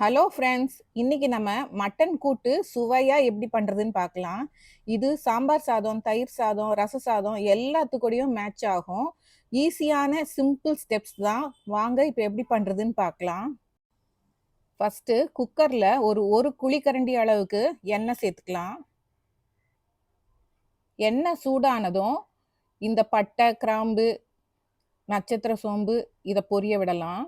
Hello friends இன்னைக்கு நம்ம mutton கூட்டு சுவையாக எப்படி பண்ணுறதுன்னு பார்க்கலாம். இது சாம்பார் சாதம் தயிர் சாதம் ரச சாதம் எல்லாத்துக்கூடயும் மேட்ச் ஆகும். ஈஸியான சிம்பிள் ஸ்டெப்ஸ் தான். வாங்க இப்போ எப்படி பண்ணுறதுன்னு பார்க்கலாம். ஃபஸ்ட்டு குக்கரில் ஒரு ஒரு குழிக்கரண்டி அளவுக்கு எண்ணெய் சேர்த்துக்கலாம். எண்ணெய் சூடானதும் இந்த பட்டை கிராம்பு நட்சத்திர சோம்பு இதை பொரிய விடலாம்.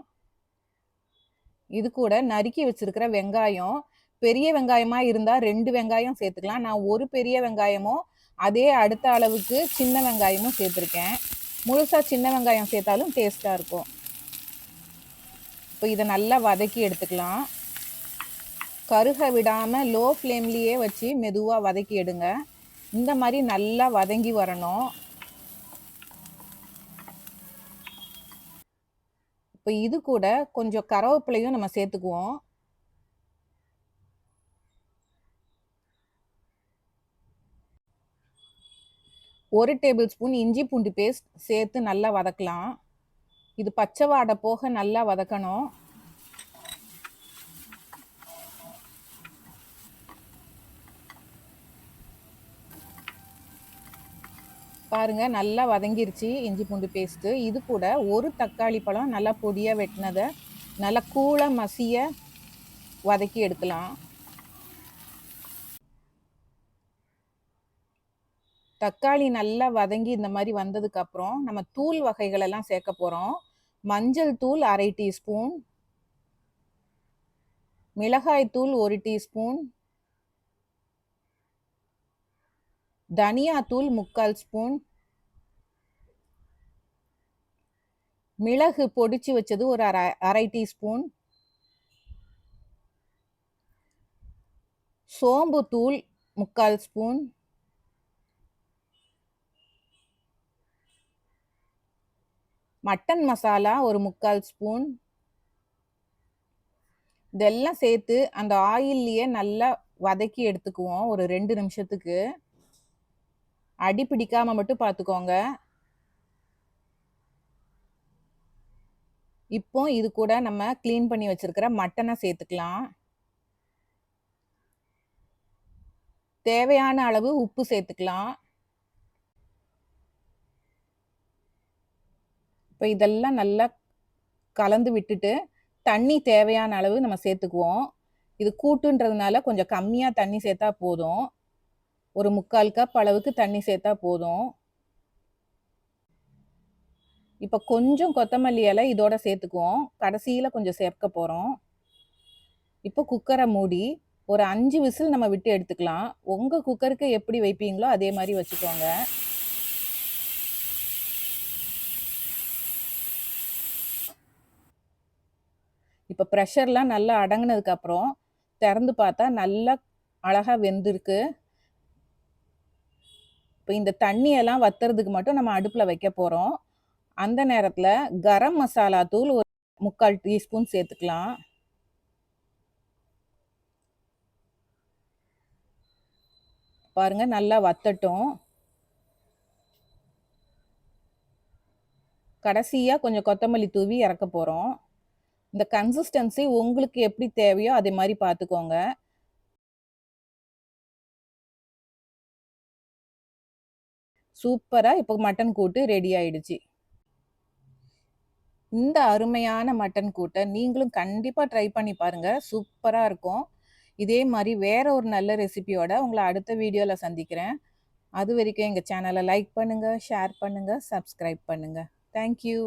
இது கூட நறுக்கி வச்சிருக்கிற வெங்காயம் பெரிய வெங்காயமா இருந்தா ரெண்டு வெங்காயம் சேர்த்துக்கலாம். நான் ஒரு பெரிய வெங்காயமும் அதே அடுத்த அளவுக்கு சின்ன வெங்காயமும் சேர்த்துருக்கேன். முழுசா சின்ன வெங்காயம் சேர்த்தாலும் டேஸ்டா இருக்கும். இப்போ இதை நல்லா வதக்கி எடுத்துக்கலாம். கருக விடாம லோ ஃப்ளேம்லேயே வச்சு மெதுவாக வதக்கி எடுங்க. இந்த மாதிரி நல்லா வதங்கி வரணும். இப்போ இது கூட கொஞ்சம் கருவேப்பிலையும் நம்ம சேர்த்துக்குவோம். ஒரு டேபிள் ஸ்பூன் இஞ்சி பூண்டு பேஸ்ட் சேர்த்து நல்லா வதக்கலாம். இது பச்சை வாடை போக நல்லா வதக்கணும். பாருங்க நல்லா வதங்கிருச்சு இஞ்சி பூண்டு பேஸ்ட்டு இது கூட ஒரு தக்காளி பழம் நல்லா பொடியாக வெட்டினதை நல்லா கூழ மசிய வதக்கி எடுக்கலாம். தக்காளி நல்லா வதங்கி இந்த மாதிரி வந்ததுக்கப்புறம் நம்ம தூள் வகைகளெல்லாம் சேர்க்க போகிறோம் மஞ்சள் தூள் அரை டீஸ்பூன் மிளகாய் தூள் ஒரு டீஸ்பூன் தனியாத்தூள் முக்கால் ஸ்பூன். மிளகு பொடிச்சு வச்சது ஒரு அரை அரை டீஸ்பூன். சோம்பு தூள் முக்கால் ஸ்பூன். மட்டன் மசாலா ஒரு முக்கால் ஸ்பூன். இதெல்லாம் சேர்த்து அந்த ஆயில்லையே நல்லா வதக்கி எடுத்துக்குவோம் ஒரு ரெண்டு நிமிஷத்துக்கு. அடி பிடிக்காம மட்டும் பார்த்துக்கோங்க இப்போ இது கூட நம்ம க்ளீன் பண்ணி வச்சிருக்கிற மட்டனை சேர்த்துக்கலாம். தேவையான அளவு உப்பு சேர்த்துக்கலாம். இப்போ இதெல்லாம் நல்லா கலந்து விட்டுட்டு தண்ணி தேவையான அளவு நம்ம சேர்த்துக்குவோம். இது கூட்டுன்றதுனால கொஞ்சம் கம்மியாக தண்ணி சேர்த்தா போதும். ஒரு முக்கால் கப் அளவுக்கு தண்ணி சேர்த்தா போதும். இப்போ கொஞ்சம் கொத்தமல்லி இலை இதோட சேர்த்துக்குவோம். கடைசியில் கொஞ்சம் சேர்க்க போகிறோம் இப்போ குக்கரை மூடி ஒரு அஞ்சு விசில் நம்ம விட்டு எடுத்துக்கலாம். உங்கள் குக்கருக்கு எப்படி வைப்பீங்களோ அதே மாதிரி வச்சுக்கோங்க. இப்போ ப்ரெஷர்லாம் நல்லா அடங்கினதுக்கப்புறம் திறந்து பார்த்தா நல்லா அழகாக வெந்திருக்கு. இப்போ இந்த தண்ணியெல்லாம் வத்துறதுக்கு மட்டும் நம்ம அடுப்பில் வைக்க போகிறோம் அந்த நேரத்தில் கரம் மசாலா தூள் ஒரு முக்கால் டீஸ்பூன் சேர்த்துக்கலாம். பாருங்க நல்லா வத்தட்டும். கடைசியாக கொஞ்சம் கொத்தமல்லி தூவி இறக்க போகிறோம் இந்த கன்சிஸ்டன்சி உங்களுக்கு எப்படி தேவையோ அதே மாதிரி பார்த்துக்கோங்க சூப்பராக இப்போ மட்டன் கூட்டு ரெடி ஆயிடுச்சு. இந்த அருமையான மட்டன் கூட்டை நீங்களும் கண்டிப்பாக ட்ரை பண்ணி பாருங்கள் சூப்பராக இருக்கும். இதே மாதிரி வேற ஒரு நல்ல ரெசிபியோட உங்களை அடுத்த வீடியோவில் சந்திக்கிறேன். அது வரைக்கும் எங்கள் சேனலை லைக் பண்ணுங்கள் ஷேர் பண்ணுங்கள் சப்ஸ்கிரைப் பண்ணுங்கள் தேங்க்யூ